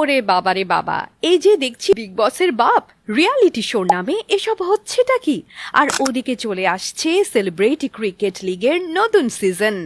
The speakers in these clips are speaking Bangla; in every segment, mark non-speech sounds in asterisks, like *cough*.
ওরে বাবারে বাবা। এই যে দেখছি বিগ বসের বাপ রিয়ালিটি শোর নামে এসব হচ্ছেটা কি? আর ওদিকে চলে আসছে সেলিব্রিটি ক্রিকেট লিগের নতুন সিজন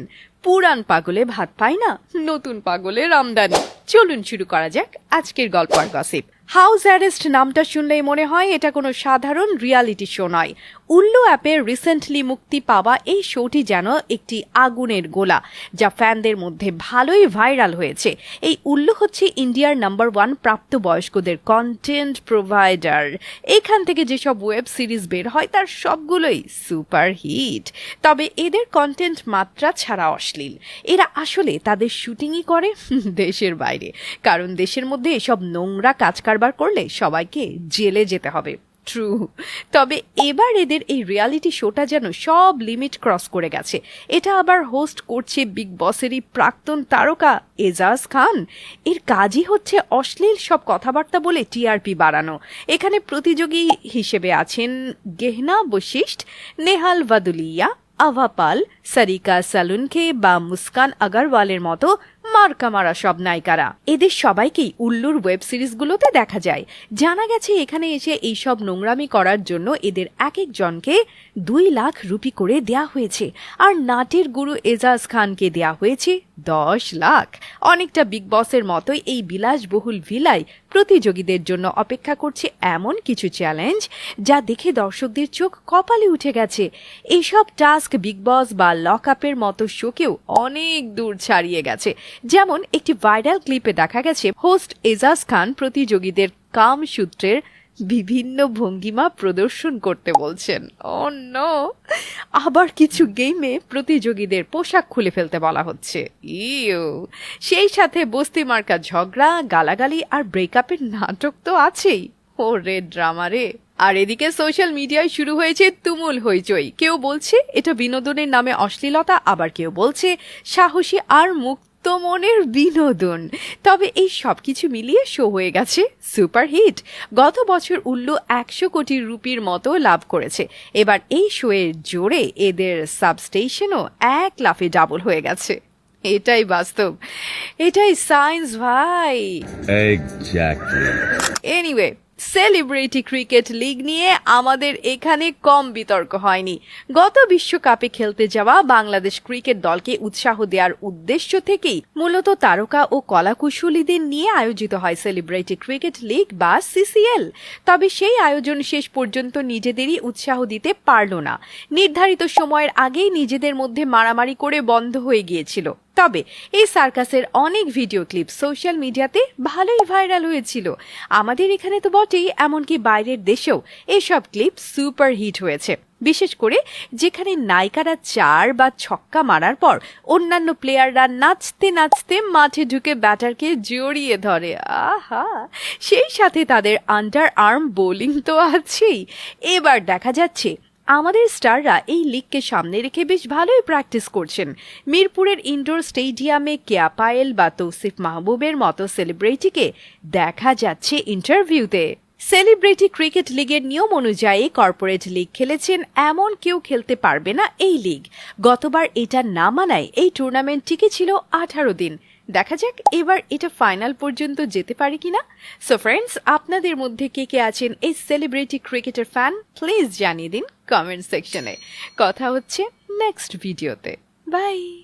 পুরান পাগলে ভাত পায় না, নতুন পাগলে রামদানি চলুন শুরু করা যাক আজকের গল্প আর গসিপ হাউস অ্যারেস্ট নামটা শুনলেই মনে হয় এটা কোনো সাধারণ রিয়ালিটি শো নয়। উল্লু অ্যাপের রিসেন্টলি মুক্তি পাওয়া এই শোটি যেন একটি আগুনের গোলা, যা ফ্যানদের মধ্যে ভালোই ভাইরাল হয়েছে। এই উল্লু হচ্ছে ইন্ডিয়ার নাম্বার ওয়ান প্রাপ্তবয়স্কদের কন্টেন্ট প্রোভাইডার এখান থেকে যেসব ওয়েব সিরিজ বের হয়, তার সবগুলোই সুপার হিট তবে এদের কন্টেন্ট মাত্রা ছাড়া অশ্লীল। এরা আসলে তাদের শুটিংই করে *laughs* দেশের বাইরে। কারণ দেশের মধ্যে এসব নোংরা কাজ কারবার করলে সবাইকে জেলে যেতে হবে। ট্রু তবে এবার এদের এই রিয়ালিটি শোটা যেন সব লিমিট ক্রস করে গেছে। এটা আবার হোস্ট করছে বিগ বসেরই প্রাক্তন তারকা এজাজ খান। এর কাজই হচ্ছে অশ্লীল সব কথাবার্তা বলে টিআরপি বাড়ানো। এখানে প্রতিযোগী হিসেবে আছেন গেহনা বশিষ্ঠ, নেহাল ভাদুলিয়া আভাপাল সারিকা সালুনকে বা মুস্কান আগারওয়ালের মতো মার্কা মারা সব নায়িকারা। এদের সবাইকেই উল্লুর ওয়েব সিরিজগুলোতে দেখা যায়। জানা গেছে, এখানে এসে এইসব নোংরামি করার জন্য এদের এক একজনকে দুই লাখ রুপি করে দেয়া হয়েছে। আর নাটের গুরু এজাজ খানকে দেয়া হয়েছে দশ লাখ। অনেকটা বিগ বসের মতোই এই বিলাসবহুল ভিলাই প্রতিযোগীদের জন্য অপেক্ষা করছে এমন কিছু চ্যালেঞ্জ যা দেখে দর্শকদের চোখ কপালে উঠে গেছে। এইসব টাস্ক বিগ বস বা লক আপের মতো শোকেও অনেক দূর ছাড়িয়ে গেছে। যেমন একটি ভাইরাল ক্লিপে দেখা গেছে, হোস্ট এজাজ খান প্রতিযোগীদের কাম সূত্রের বিভিন্ন ভঙ্গিমা প্রদর্শন করতে বলছেন। অন্য আবার কিছু গেমে প্রতিযোগীদের পোশাক খুলে ফেলতে বলা হচ্ছে। ইউ! সেই সাথে বস্তি মার্কা ঝগড়া, গালাগালি আর ব্রেকআপের নাটক তো আছেই। ও রে ড্রামা রে! আর এদিকে সোশ্যাল মিডিয়ায় শুরু হয়েছে তুমুল হইচই। কেউ বলছে, এটা বিনোদনের নামে অশ্লীলতা, আবার কেউ বলছে, সাহসী আর মুক্ত মনের বিনোদন। তবে এই সব কিছু মিলিয়ে শো হয়ে গেছে সুপার হিট গত বছর উল্লু একশো কোটি রুপির মতো লাভ করেছে। এবার এই শোয়ের জোরে এদের সাবস্টেশনও এক লাফে ডাবল হয়ে গেছে। এটাই বাস্তব। এটাই সায়েন্স ভাই। এনিওয়ে সেলিব্রিটি ক্রিকেট লিগ নিয়ে আমাদের এখানে কম বিতর্ক হয়নি। গত বিশ্বকাপে খেলতে যাওয়া বাংলাদেশ ক্রিকেট দলকে উৎসাহ দেওয়ার উদ্দেশ্য থেকেই মূলত তারকা ও কলাকুশলীদের নিয়ে আয়োজিত হয় সেলিব্রিটি ক্রিকেট লিগ বা সিসিএল তবে সেই আয়োজন শেষ পর্যন্ত নিজেদেরই উৎসাহ দিতে পারল না। নির্ধারিত সময়ের আগেই নিজেদের মধ্যে মারামারি করে বন্ধ হয়ে গিয়েছিল। তবে এই সার্কাসের অনেক ভিডিও ক্লিপ সোশ্যাল মিডিয়াতে ভালোই ভাইরাল হয়েছিল। আমাদের এখানে তো বটেই, এমনকি বাইরের দেশেও এসব ক্লিপ সুপার হিট হয়েছে। বিশেষ করে যেখানে নায়িকারা চার বা ছক্কা মারার পর অন্যান্য প্লেয়াররা নাচতে নাচতে মাঠে ঢুকে ব্যাটারকে জড়িয়ে ধরে। আহা! সেই সাথে তাদের আন্ডার আর্ম বোলিং তো আছেই। এবার দেখা যাচ্ছে আমাদের স্টাররা এই লিগকে সামনে রেখে বেশ ভালোই প্র্যাকটিস করছেন। মিরপুরের ইনডোর স্টেডিয়ামে কেয়া পায়েল বা তৌসিফ মাহবুবের মতো সেলিব্রিটিকে দেখা যাচ্ছে ইন্টারভিউতে সেলিব্রিটি ক্রিকেট লিগের নিয়ম অনুযায়ী কর্পোরেট লিগ খেলেছেন, এমন কেউ খেলতে পারবে না এই লিগ। গতবার এটা না মানায় এই টুর্নামেন্ট টিকে ছিল আঠারো দিন। দেখা যাক এবার এটা ফাইনাল পর্যন্ত যেতে পারে কিনা। সো ফ্রেন্ডস আপনাদের মধ্যে কে কে আছেন এই সেলিব্রিটি ক্রিকেটের ফ্যান প্লিজ জানিয়ে দিন কমেন্ট সেকশনে কথা হচ্ছে নেক্সট ভিডিওতে বাই